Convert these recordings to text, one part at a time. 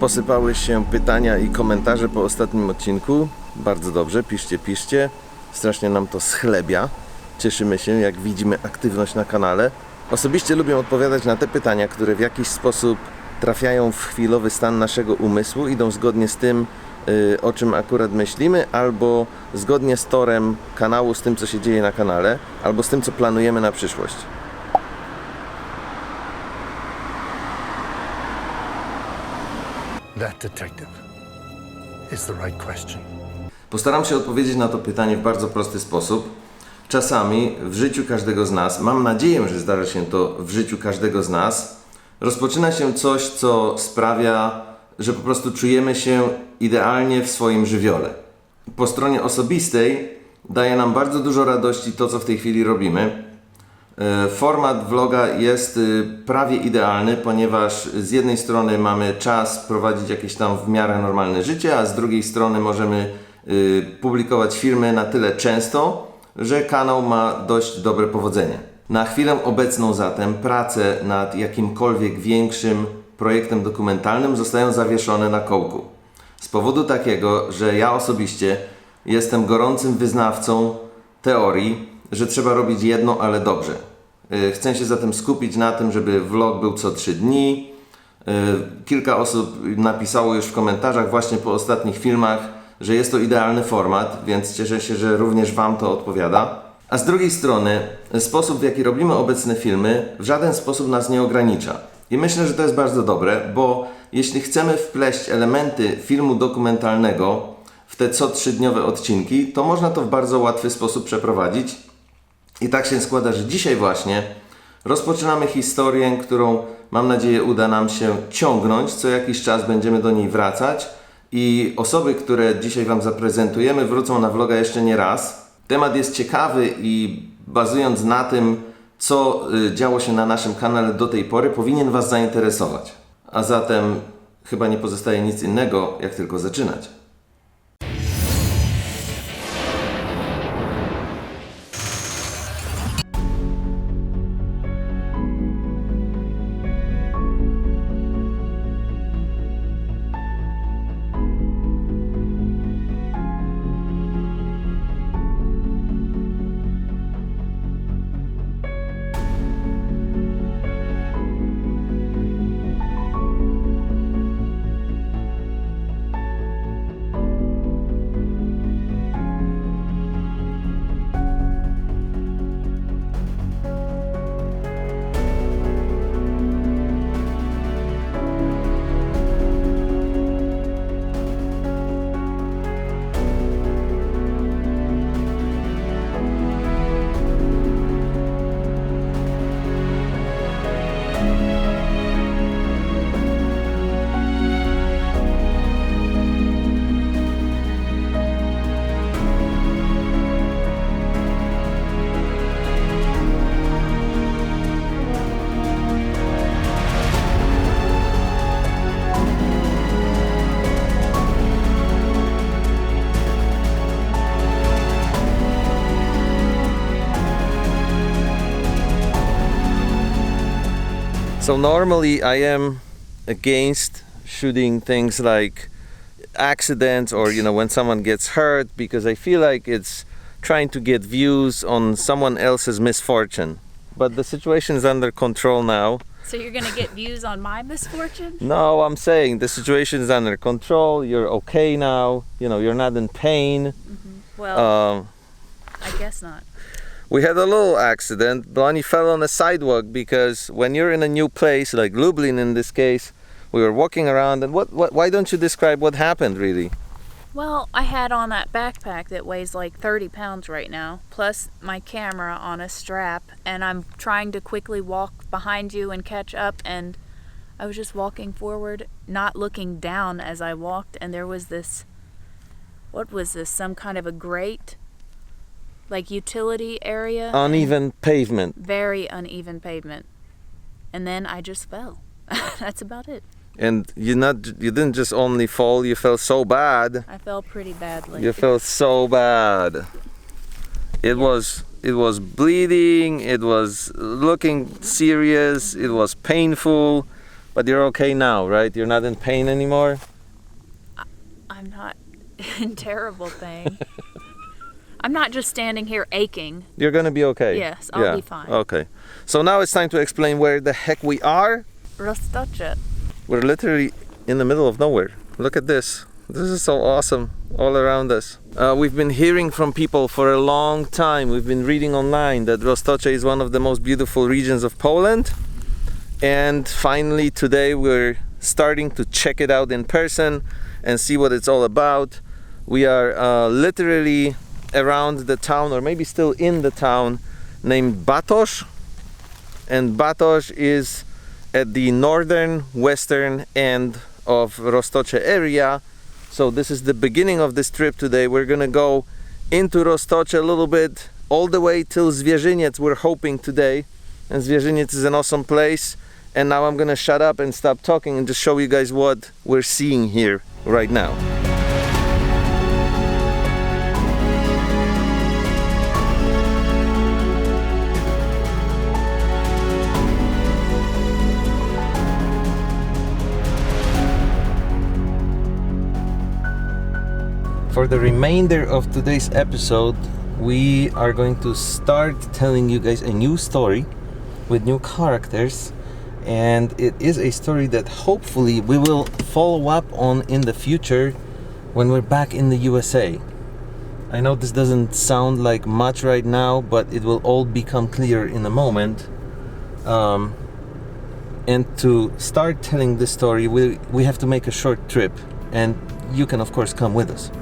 Posypały się pytania i komentarze po ostatnim odcinku. Bardzo dobrze, piszcie, piszcie. Strasznie nam to schlebia. Cieszymy się, jak widzimy aktywność na kanale. Osobiście lubię odpowiadać na te pytania, które w jakiś sposób trafiają w chwilowy stan naszego umysłu, idą zgodnie z tym, o czym akurat myślimy, albo zgodnie z torem kanału, z tym, co się dzieje na kanale, albo z tym, co planujemy na przyszłość. That detective is the right question. Postaram się odpowiedzieć na to pytanie w bardzo prosty sposób. Czasami w życiu każdego z nas, mam nadzieję, że zdarza się to w życiu każdego z nas, rozpoczyna się coś, co sprawia, że po prostu czujemy się idealnie w swoim żywiole. Po stronie osobistej daje nam bardzo dużo radości to, co w tej chwili robimy. E, Format vloga jest y, prawie idealny, ponieważ z jednej strony mamy czas prowadzić jakieś tam w miarę normalne życie, a z drugiej strony możemy y, publikować filmy na tyle często, że kanał ma dość dobre powodzenie. Na chwilę obecną zatem prace nad jakimkolwiek większym projektem dokumentalnym zostają zawieszone na kołku. Z powodu takiego, że ja osobiście jestem gorącym wyznawcą teorii, że trzeba robić jedno, ale dobrze. Y, Chcę się zatem skupić na tym, żeby vlog był co 3 dni. Y, Kilka osób napisało już w komentarzach właśnie po ostatnich filmach, że jest to idealny format, więc cieszę się, że również Wam to odpowiada. A z drugiej strony, sposób w jaki robimy obecne filmy w żaden sposób nas nie ogranicza. I myślę, że to jest bardzo dobre, bo jeśli chcemy wpleść elementy filmu dokumentalnego w te co trzydniowe odcinki, to można to w bardzo łatwy sposób przeprowadzić. I tak się składa, że dzisiaj właśnie rozpoczynamy historię, którą mam nadzieję uda nam się ciągnąć. Co jakiś czas będziemy do niej wracać i osoby, które dzisiaj Wam zaprezentujemy, wrócą na vloga jeszcze nie raz. Temat jest ciekawy i bazując na tym, co y, działo się na naszym kanale do tej pory, powinien Was zainteresować. A zatem chyba nie pozostaje nic innego, jak tylko zaczynać. So normally I am against shooting things like accidents or you know when someone gets hurt because I feel like it's trying to get views on someone else's misfortune. But the situation is under control now. So you're gonna get views on my misfortune? No, I'm saying the situation is under control. You're okay now. You know, you're not in pain. Well, Um, I guess not. We had a little accident. Blondie fell on the sidewalk because when you're in a new place, like Lublin in this case, we were walking around. And what, what? Why don't you describe what happened, really? Well, I had on that backpack that weighs like 30 pounds right now, plus my camera on a strap, and I'm trying to quickly walk behind you and catch up, and I was just walking forward, not looking down as I walked, and there was this what was this? Some kind of a grate? Like utility area? Uneven pavement. Very uneven pavement. And then I just fell. That's about it. And you not you didn't just only fall. You fell so bad. I fell pretty badly. You felt so bad. It was it was bleeding, it was looking serious, it was painful, but you're okay now, right? You're not in pain anymore? I'm not in terrible pain. I'm not just standing here aching. You're gonna be okay. Yes, I'll be fine. Okay. So now it's time to explain where the heck we are. Roztocze. We're literally in the middle of nowhere. Look at this. This is so awesome all around us. Uh, we've been hearing from people for a long time. We've been reading online that Roztocze is one of the most beautiful regions of Poland. And finally, today we're starting to check it out in person and see what it's all about. We are uh, literally around the town, or maybe still in the town, named Batosz. And Batosz is at the northern western end of Roztocze area. So this is the beginning of this trip today. We're gonna go into Roztocze a little bit, all the way till Zwierzyniec. We're hoping today, and Zwierzyniec is an awesome place. And now I'm gonna shut up and stop talking and just show you guys what we're seeing here right now. For the remainder of today's episode, we are going to start telling you guys a new story with new characters. And it is a story that hopefully we will follow up on in the future when we're back in the USA. I know this doesn't sound like much right now, but it will all become clear in a moment. Um, and to start telling this story, we, we have to make a short trip, and you can, of course, come with us.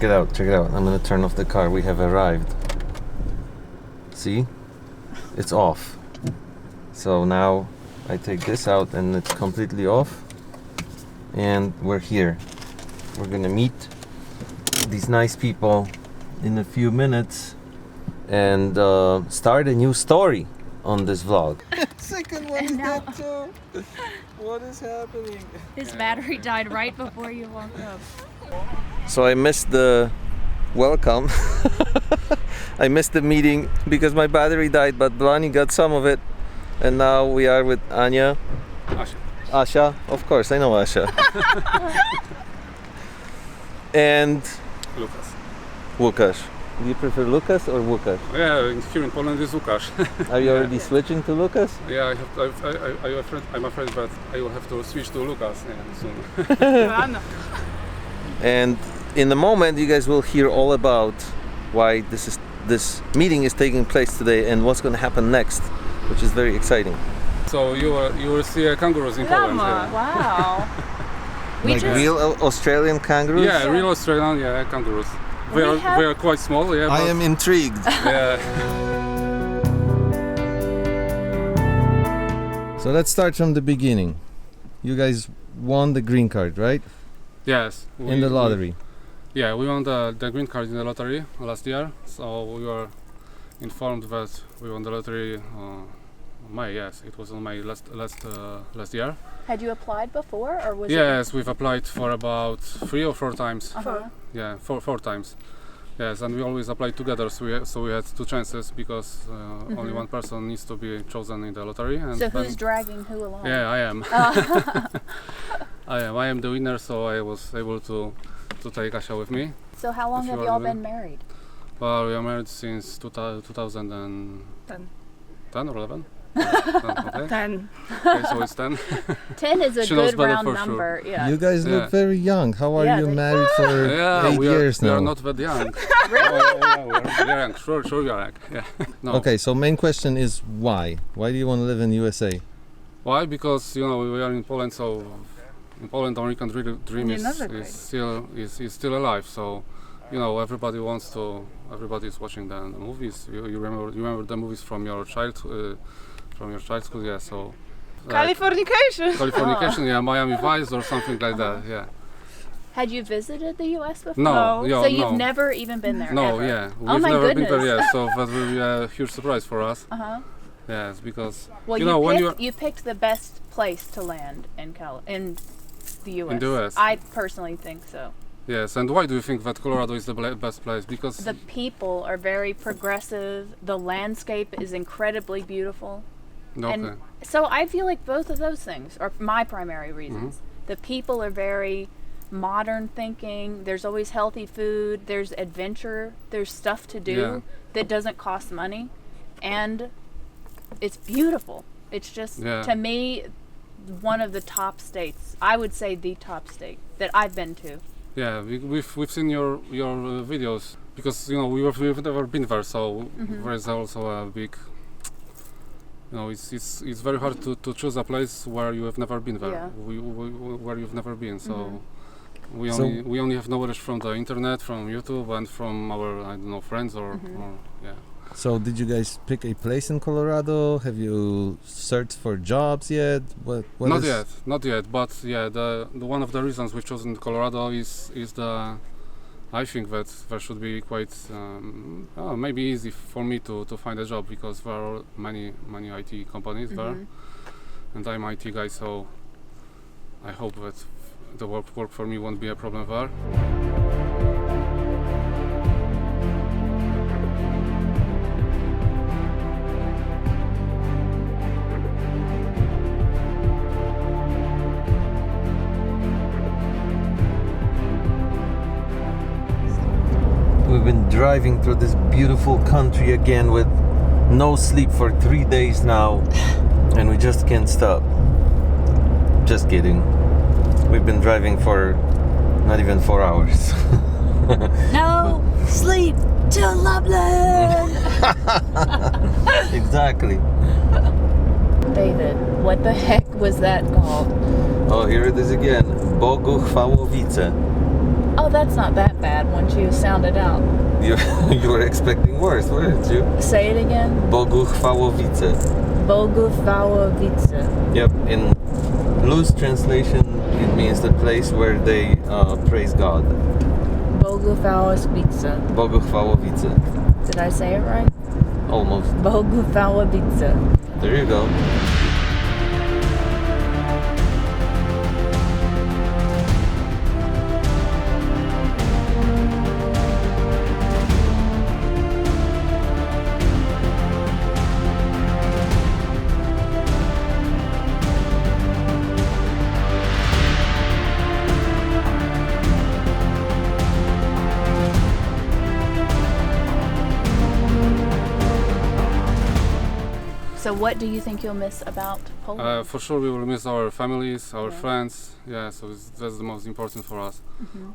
Check it out, check it out. I'm gonna turn off the car. We have arrived. See? It's off. So now I take this out and it's completely off. And we're here. We're gonna meet these nice people in a few minutes and uh, start a new story on this vlog. Second one is dead too. What is happening? His battery died right before you woke up. So I missed the welcome. I missed the meeting because my battery died, but Blani got some of it. And now we are with Anya. Asia. Asha, of course, I know Asha. and Lucas. Łukasz. Do you prefer Lucas or Łukasz? Yeah, in- here in Poland is Łukasz. Are you already switching to Lucas? yeah, I have, I've, I, I, I'm, afraid, I'm afraid that I will have to switch to Lucas yeah, soon. And in the moment, you guys will hear all about why this is this meeting is taking place today and what's going to happen next, which is very exciting. so you will, you will see uh, kangaroos in Poland. Yeah, Wow. we like real Australian kangaroos. yeah real Australian yeah, kangaroos. They We are, have- they are quite small, yeah. I but- am intrigued. Yeah. so let's start from the beginning. You guys won the green card, right? Yes. In we- the we- lottery. Yeah, we won the, the green card in the lottery last year, so we were informed that we won the lottery. Uh, May, yes, it was on May last last uh, last year. had you applied before or was Yes, we've applied for about three or four times. uh-huh. Yeah, four four times. Yes, and we always apply together, so we so we had two chances because uh, only Mhm. one person needs to be chosen in the lottery. And So who's dragging who along? yeah, I am. Uh, I am. I am the winner, so I was able to to take Asia with me. so how long If you have are y'all the been married? Well, we are married since 2000, 2010 Ten. or 11. 10, okay. Ten. okay, so it's 10. Ten is a She knows good better round for sure. number. Yeah. You guys Yeah. look very young. How are Yeah, you they- married for yeah, eight we are, years we now? are not that young. really? Oh, yeah, yeah, we, are, we are young. Sure, sure, we are young. Yeah. no. Okay, so main question is why? Why do you want to live in USA? Why? Because you know we are in Poland, so in Poland American dream, dream is, is still is, is still alive. So you know everybody wants to. Everybody is watching the, the movies. You, you remember you remember the movies from your child uh, from your childhood. Yeah. So like Californication. Californication. Yeah, Miami Vice or something like that. Yeah. Had you visited the U.S. before? No, yeah, so you've no. never even been there. No, ever? yeah, we've Oh my never goodness. been there Yeah, so that will be a huge surprise for us. Uh huh. Yes, because Well, you you, know when you're you picked the best place to land in Cal in the U.S. In the US. I personally think so. yes, and why do you think that Colorado is the best place? Because The people are very progressive. The landscape is incredibly beautiful. okay, And so I feel like both of those things are my primary reasons. Mm-hmm. The people are very modern thinking. There's always healthy food. There's adventure. There's stuff to do Yeah. that doesn't cost money, and it's beautiful. It's just Yeah. to me one of the top states. I would say the top state that I've been to. yeah, we, we've we've seen your your uh, videos because you know we were, we've never been there, so Mm-hmm. there is also a big. You know, it's it's it's very hard to, to choose a place where you have never been there, Yeah. Mm-hmm. we, we, where you've never been. So. We So- only we only have knowledge from the internet, from YouTube, and from our I don't know friends or, Mm-hmm. or yeah. So, did you guys pick a place in Colorado? Have you searched for jobs yet? What? what not is- yet, not yet. But yeah, the, the one of the reasons we've chosen Colorado is is the I think that there should be quite um, oh, maybe easy for me to, to find a job because there are many many IT companies there, Mhm. and I'm IT guy, so I hope that the work work for me won't be a problem there. Driving through this beautiful country again with no sleep for three days now, and we just can't stop. Just kidding. We've been driving for not even four hours. No sleep till Loveland. exactly. David, what the heck was that called? Oh, here it is again. Bogu that's not that bad once you sound it out. You, you were expecting worse, weren't you? Say it again. Bogu chwałowice. Bogufałowice. Yep, in loose translation, it means the place where they uh, praise God. Bogufałowice. Bogu chwałowice. Did I say it right? Almost. Bogufałowice. There you go. What do you think you'll miss about Poland? Uh, for sure, we will miss our families, our Yeah. friends. Yeah, so it's, that's the most important for us.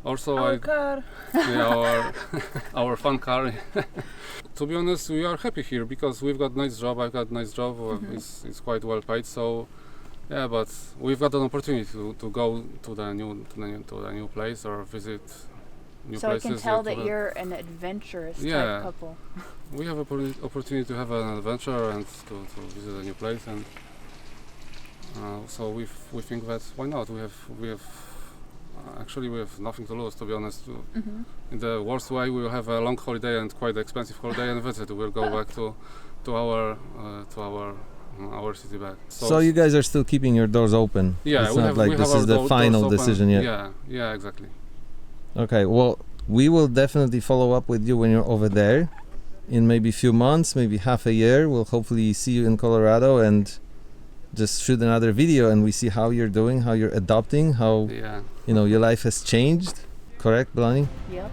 Also, Our I, car. yeah, our our fun car. to be honest, we are happy here because we've got nice job. I've got nice job. uh, It's it's quite well paid. So yeah, but we've got an opportunity to, to go to the new to the new, to the new place or visit new So I can tell that have- you're an adventurous Yeah. type couple. we have a opportu- opportunity to have an adventure and to, to visit a new place and uh, so we we think that why not we have we have uh, actually we have nothing to lose to be honest hmm in the worst way we will have a long holiday and quite expensive holiday and that's it we'll go back to to our uh, to our uh, our city back So, you guys are still keeping your doors open. yeah it's we not have, like we this is the do- final decision yet. yeah yeah exactly Okay, well, we will definitely follow up with you when you're over there. In maybe a few months, maybe half a year, we'll hopefully see you in Colorado and just shoot another video and we see how you're doing, how you're adopting, how yeah you know your life has changed. Correct, Blani? Yep.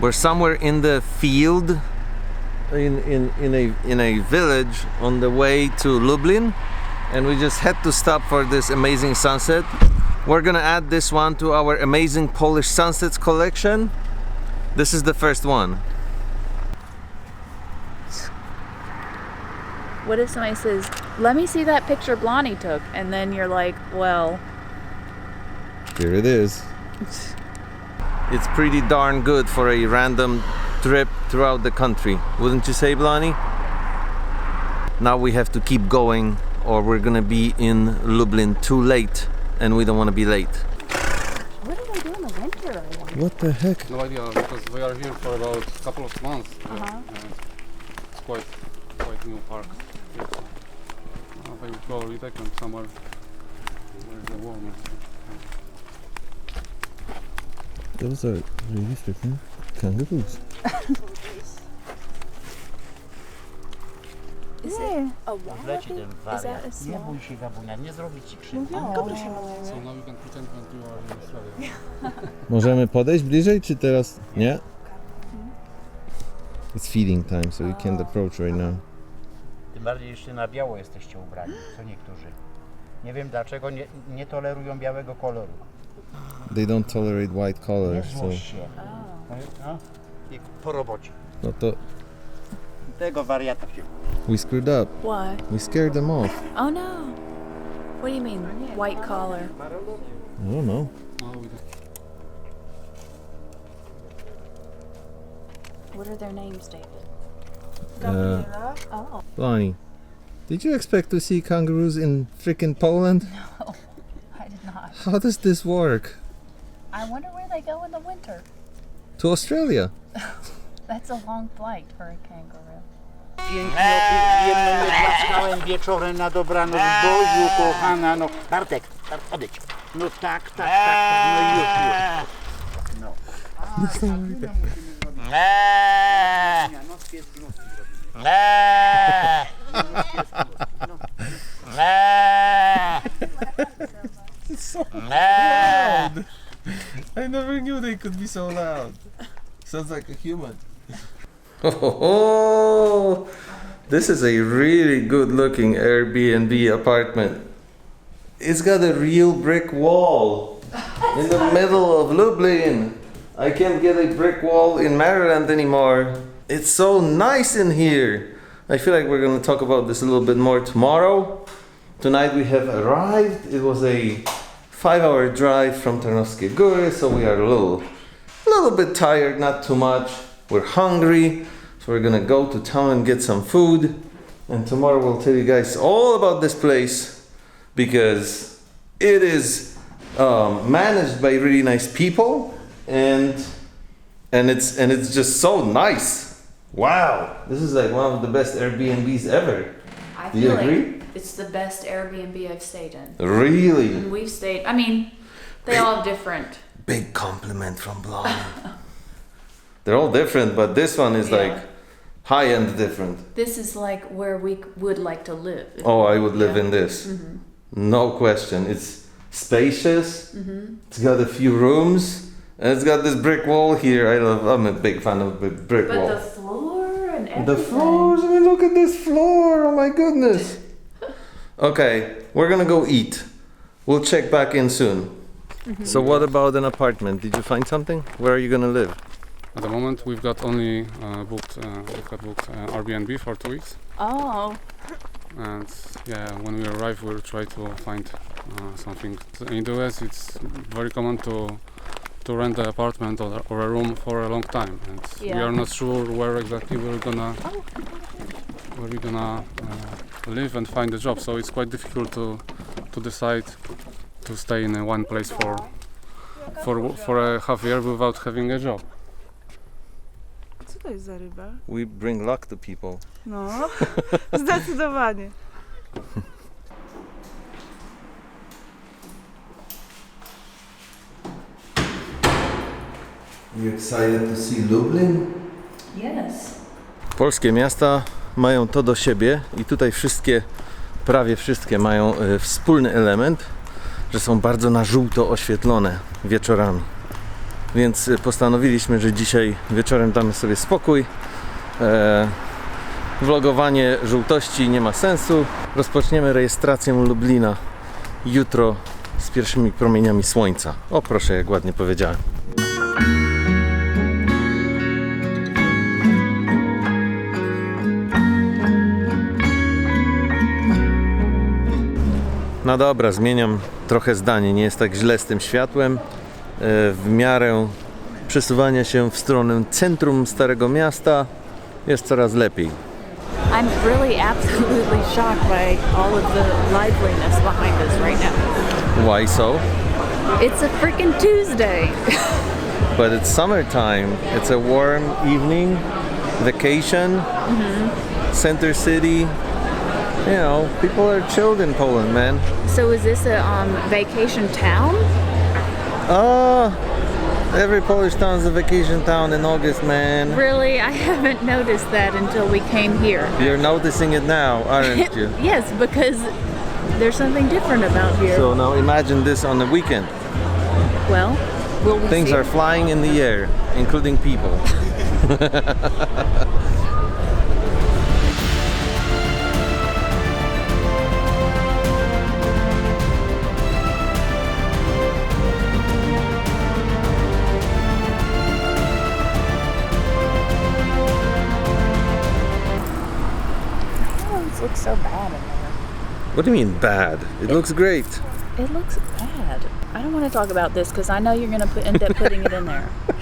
We're somewhere in the field, in, in, in, a, in a village on the way to Lublin, and we just had to stop for this amazing sunset. We're gonna add this one to our amazing Polish sunsets collection. This is the first one. What if somebody says, "Let me see that picture Blondie took," and then you're like, "Well, Here it is. It's pretty darn good for a random trip throughout the country, wouldn't you say, Blani? now we have to keep going or we're gonna be in Lublin too late and we don't want to be late. What do they do in the winter? I. What the heck? No idea because we are here for about a couple of months. uh, Uh-huh. and it's quite quite new park. Yes. Uh, they will probably take them somewhere where it's warmer. Those are really freaking kangaroos. A Wleci ten wariat. Nie bój się gabunia, nie zrobi ci krzywdy. So now you can pretend that you are in Australia. Możemy podejść bliżej, czy teraz nie? It's feeding time, so you can't approach right now. Tym bardziej jeszcze na biało jesteście ubrani, co niektórzy. Nie wiem dlaczego nie, nie tolerują białego koloru. They don't tolerate white Nie colors, so złość się. No, I po robocie. no to Tego wariata się. we screwed up. What? We scared them off. Oh no. What do you mean, white collar? I don't know. Now we don't- What are their names, David? Uh, Oh, Bonnie, did you expect to see kangaroos in freaking Poland? No, I did not. How does this work? I wonder where they go in the winter. To Australia? That's a long flight for a kangaroo. Pięknie na dobranoc. Kochana, no. Bartek, Bart, odejdź. No tak, tak, tak, tak, no już, już. No. I never knew they could be so loud. Sounds like a human. Oh, this is a really good looking Airbnb apartment. It's got a real brick wall in the middle of Lublin. I can't get a brick wall in Maryland anymore. It's so nice in here. I feel like we're gonna talk about this a little bit more tomorrow. Tonight we have arrived. It was a five hour drive from Tarnowskie Góry, so we are a little, a little bit tired, not too much. We're hungry, so we're gonna go to town and get some food. And tomorrow we'll tell you guys all about this place because it is um, managed by really nice people and and it's and it's just so nice. Wow, this is like one of the best Airbnbs ever. I Do you feel like agree? it's the best Airbnb I've stayed in. Really And we've stayed, I mean, they all have different. big compliment from Blondie. They're all different, but this one is Yeah. like high end different. This is like where we would like to live. Oh, I would live Yeah. in this. Mm-hmm. No question. It's spacious. It's got a few rooms. And it's got this brick wall here. I love. I'm a big fan of brick But wall. the floor and everything. The floors. I mean, look at this floor. Oh my goodness. Okay, we're gonna go eat. We'll check back in soon. Mm-hmm. So, what about an apartment? Did you find something? Where are you gonna live? At the moment, we've got only uh, booked uh, we've got booked uh, Airbnb for two weeks, Oh, and yeah, when we arrive, we'll try to find uh, something. In the US, it's very common to to rent an apartment or, or a room for a long time, and we are not sure where exactly we're gonna where we're gonna uh, live and find a job. So it's quite difficult to to decide to stay in one place for for for a half year without having a job. To jest za ryba? We bring luck to people. No, zdecydowanie. You excited to see Lublin? yes. Polskie miasta mają to do siebie i tutaj wszystkie, prawie wszystkie mają e, wspólny element, że są bardzo na żółto oświetlone wieczorami. Więc e, postanowiliśmy, że dzisiaj wieczorem damy sobie spokój. E, vlogowanie żółtości nie ma sensu. Rozpoczniemy rejestrację Lublina jutro z pierwszymi promieniami słońca. O proszę, jak ładnie powiedziałem. No dobra, zmieniam trochę zdanie. Nie jest tak źle z tym światłem. E, W miarę przesuwania się w stronę centrum Starego Miasta jest coraz lepiej. I'm really absolutely shocked by all of the liveliness behind us right now. Why so? It's a freaking Tuesday. But it's summertime. It's a warm evening, vacation, center city. You know, people are chilled in Poland, man. So is this a um, vacation town? Uh, every Polish town is a vacation town in August, man. Really? I haven't noticed that until we came here. You're noticing it now, aren't you? yes, because there's something different about here. So now imagine this on the weekend. well, will we Things are flying in the air, including people. What do you mean bad? It looks great. It looks bad. I don't want to talk about this because I know you're going to put, end up putting it in there.